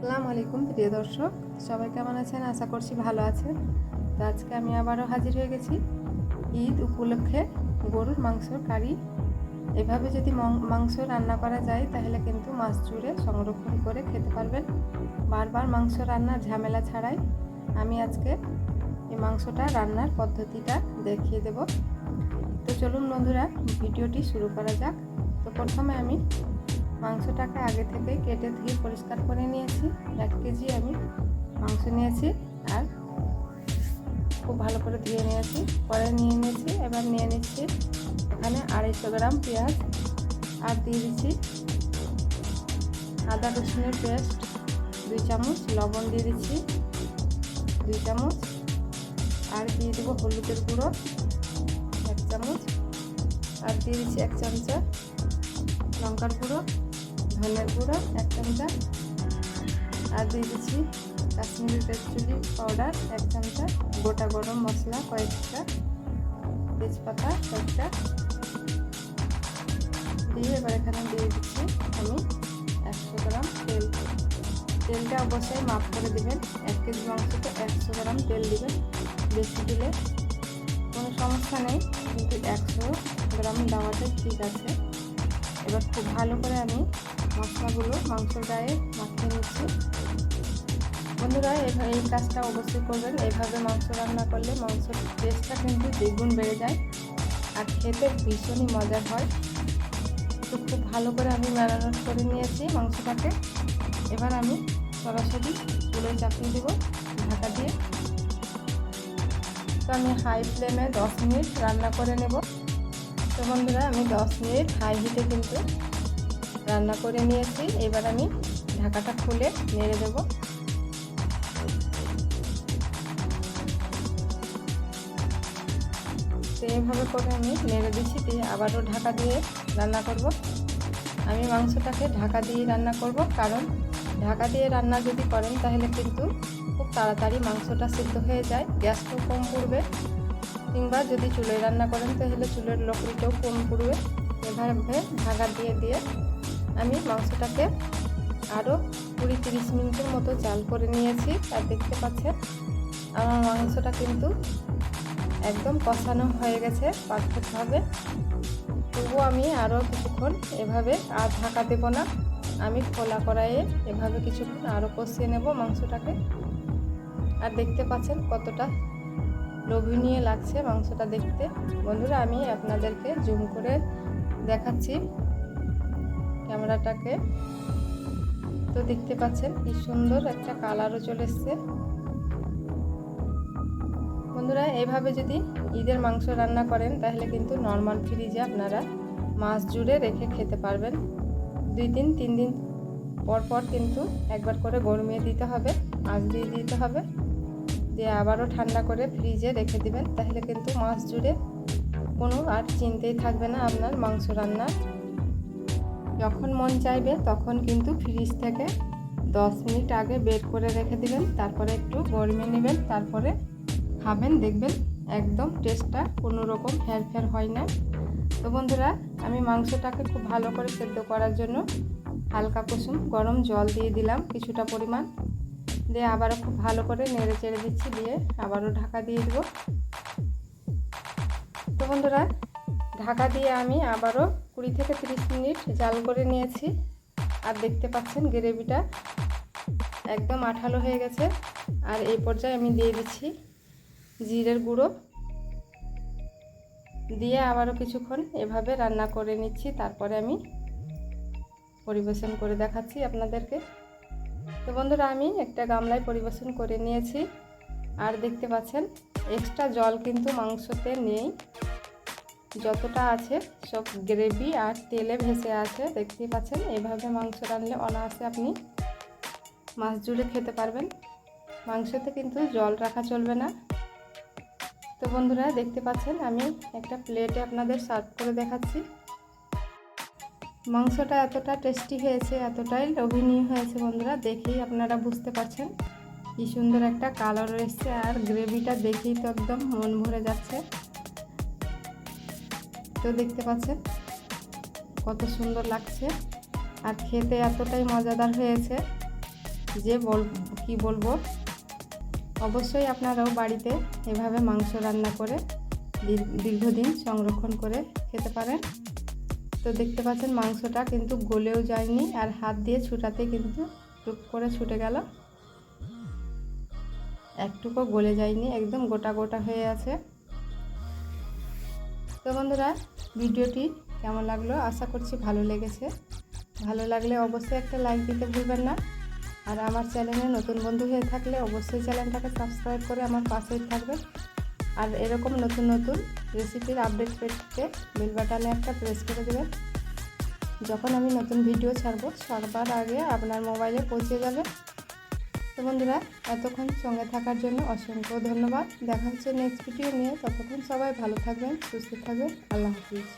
আসসালামু আলাইকুম, প্রিয় দর্শক। সবাই কেমন আছেন? আশা করছি ভালো আছেন। তো আজকে আমি আবারও হাজির হয়ে গেছি ঈদ উপলক্ষে গরুর মাংসর কারি। এভাবে যদি মাংস রান্না করা যায়, তাহলে কিন্তু মাছ জুড়ে সংরক্ষণ করে খেতে পারবেন। বারবার মাংস রান্নার ঝামেলা ছাড়াই আমি আজকে এই মাংসটা রান্নার পদ্ধতিটা দেখিয়ে দেব। তো চলুন বন্ধুরা, ভিডিওটি শুরু করা যাক। তো প্রথমে আমি মাংসটাকে আগে থেকে কেটে ধুয়ে পরিষ্কার করে নিয়েছি। এক কেজি আমি মাংস নিয়েছি আর খুব ভালো করে ধুয়ে নিয়েছি। পরে নিয়ে নিয়েছি, এবার নিয়ে নিচ্ছি এখানে আড়াইশো গ্রাম পেঁয়াজ আর দিয়ে দিচ্ছি আদা রসুনের পেস্ট, দুই চামচ লবণ দিয়ে দিচ্ছি, দুই চামচ আর দিয়ে দেবো হলুদের গুঁড়ো, এক চামচ। আর দিয়ে দিচ্ছি এক চামচা লঙ্কার গুঁড়ো। ধনের গুঁড়ো, এক চামচা। আর দিয়ে দিচ্ছি কাশ্মীরি রেড চিলি পাউডার, এক চামচা। গোটা গরম মশলা কয়েকটা। তেজপাতা কয়েকটা। দিয়ে এবার এখানে দিয়ে দিচ্ছি আমি একশো গ্রাম তেল। তেলটা অবশ্যই মাপ করে দেবেন। এক কেজি মাংসতে একশো গ্রাম তেল দেবেন বেশি দিলে। কোনো সমস্যা নেই, কিন্তু একশো গ্রাম দেওয়াটাই ঠিক আছে। এবার খুব ভালো করে আমি মশলাগুলো, মাংসর গায়ে মাখিয়ে নিচ্ছি। বন্ধুরা, এই কাজটা অবশ্যই করবেন। এইভাবে মাংস রান্না করলে মাংসের টেস্টটা কিন্তু দ্বিগুণ বেড়ে যায়। আর খেতে ভীষণই মজার হয়। তো খুব ভালো করে আমি ম্যারিনেট করে নিয়েছি মাংসটাকে। এবার আমি সরাসরি চুলে চাপিয়ে দেবো ঢাকা দিয়ে। তো আমি হাই ফ্লেমে দশ মিনিট রান্না করে নেব। তো বন্ধুরা, আমি দশ মিনিট হাই হিটে কিন্তু রান্না করে নিয়েছি। এবার আমি ঢাকাটা খুলে নেড়ে দেব। এইভাবে করে আমি নেড়ে দিচ্ছি দিয়ে আবারও ঢাকা দিয়ে রান্না করব। আমি মাংসটাকে ঢাকা দিয়ে রান্না করব কারণ ঢাকা দিয়ে রান্না যদি করেন তাহলে কিন্তু খুব তাড়াতাড়ি মাংসটা সিদ্ধ হয়ে যায়। গ্যাসটাও কম পড়বে। কিংবা যদি চুলোয় রান্না করেন তাহলে চুলের লকড়িটাও কম পড়বে। এভাবে ঢাকা দিয়ে দিয়ে আমি মাংসটাকে আরও কুড়ি তিরিশ মিনিটের মতো জাল করে নিয়েছি, আর দেখতে পাচ্ছেন আমার মাংসটা কিন্তু একদম কষানো হয়ে গেছে পারফেক্টভাবে। তবুও আমি আরও কিছুক্ষণ এভাবে আর ঢাকা দেবো না। আমি খোলা কড়াইয়ে এভাবে কিছুক্ষণ আরও কষিয়ে নেব মাংসটাকে। আর দেখতে পাচ্ছেন কতটা লোভনীয় লাগছে মাংসটা দেখতে। বন্ধুরা, আমি আপনাদেরকে জুম করে দেখাচ্ছি। ক্যামেরাটাকে। তো দেখতে পাচ্ছেন কি সুন্দর একটা কালারও চলে এসছে। বন্ধুরা এইভাবে যদি ঈদের মাংস রান্না করেন, তাহলে কিন্তু নর্মাল ফ্রিজে আপনারা মাছ জুড়ে রেখে খেতে পারবেন। দুই দিন, তিন দিন পর পর কিন্তু একবার করে গরমিয়ে দিতে হবে, মাছ দিয়ে দিতে হবে। দিয়ে আবারও ঠান্ডা করে ফ্রিজে রেখে দিবেন, তাহলে কিন্তু মাছ জুড়ে কোনো আর চিনতেই থাকবে না আপনার মাংস রান্নার। যখন মন চাইবে তখন কিন্তু ফ্রিজ থেকে দশ মিনিট আগে বের করে রেখে দিবেন, তারপরে একটু গরমে নেবেন, তারপরে খাবেন, দেখবেন একদম টেস্টটা কোনো রকম হেরফের হয় না। তো বন্ধুরা, আমি মাংসটাকে খুব ভালো করে সেদ্ধ করার জন্য হালকা কুসুম গরম জল দিয়ে দিলাম কিছুটা পরিমাণ। দিয়ে আবারও খুব ভালো করে নেড়ে চেড়ে দিচ্ছি, দিয়ে আবারও ঢাকা দিয়ে দেবো। তো বন্ধুরা ঢাকা দিয়ে আমি আবারও কুড়ি থেকে তিরিশ মিনিট জাল করে নিয়েছি। আর দেখতে পাচ্ছেন গ্রেভিটা একদম আঠালো হয়ে গেছে। আর এই পর্যায়ে আমি দিয়ে দিচ্ছি জিরের গুঁড়ো। দিয়ে আবারও কিছুক্ষণ এভাবে রান্না করে নিচ্ছি। তারপরে আমি পরিবেশন করে দেখাচ্ছি আপনাদেরকে। তো বন্ধুরা, আমি একটা গামলায় পরিবেশন করে নিয়েছি। আর দেখতে পাচ্ছেন, এক্সট্রা জল কিন্তু মাংসতে নেই। যতটা আছে, সব গ্রেভি আর তেলে ভেসে আছে, দেখতেই পাচ্ছেন? এভাবে মাংস রানলে অনায়াসে আপনি মাছ জুড়ে খেতে পারবেন। মাংসতে কিন্তু জল রাখা চলবে না। তো বন্ধুরা, দেখতে পাচ্ছেন? আমি একটা প্লেটে আপনাদের সার্ভ করে দেখাচ্ছি। মাংসটা এতটা টেস্টি হয়েছে, এতটাই লোভনীয় হয়েছে বন্ধুরা, দেখেই আপনারা বুঝতে পারছেন। কি সুন্দর একটা কালার এসছে, আর গ্রেভিটা দেখেই তো একদম মন ভরে যাচ্ছে। তো দেখতে পাচ্ছেন। কত সুন্দর লাগছে। আর খেতে এতটাই মজাদার হয়েছে যে বল, কি বলব? অবশ্যই আপনারাও বাড়িতে এভাবে মাংস রান্না করে দীর- দীর্ঘদিন সংরক্ষণ করে খেতে পারেন। তো দেখতে পাচ্ছেন মাংসটা কিন্তু গলেও যায়নি আর হাত দিয়ে ছুটাতে কিন্তু টুক করে ছুটে গেল। একটুকু গলে যায়নি, একদম গোটা গোটা হয়ে আছে। তো বন্ধুরা, ভিডিওটি কেমন লাগল? আশা করছি ভালো লেগেছে। ভালো লাগলে অবশ্যই একটা লাইক দিতে ভুলবেন না। আর আমার চ্যানেলে নতুন বন্ধু হয়ে থাকলে অবশ্যই চ্যানেলটাকে সাবস্ক্রাইব করে আমার পাশেই থাকবেন আর এরকম নতুন নতুন রেসিপির আপডেট পেতে বেল বাটনে একটা প্রেস করে দেবেন। যখন আমি নতুন ভিডিও ছাড়বো, সবার আগে আপনার মোবাইলে পৌঁছে যাবে। তো বন্ধুরা, এতক্ষণ সঙ্গে থাকার জন্য অসংখ্য ধন্যবাদ। দেখা হচ্ছে নেক্সট ভিডিও নিয়ে। ততক্ষণ সবাই ভালো থাকবেন, সুস্থ থাকবেন। আল্লাহ হাফিজ।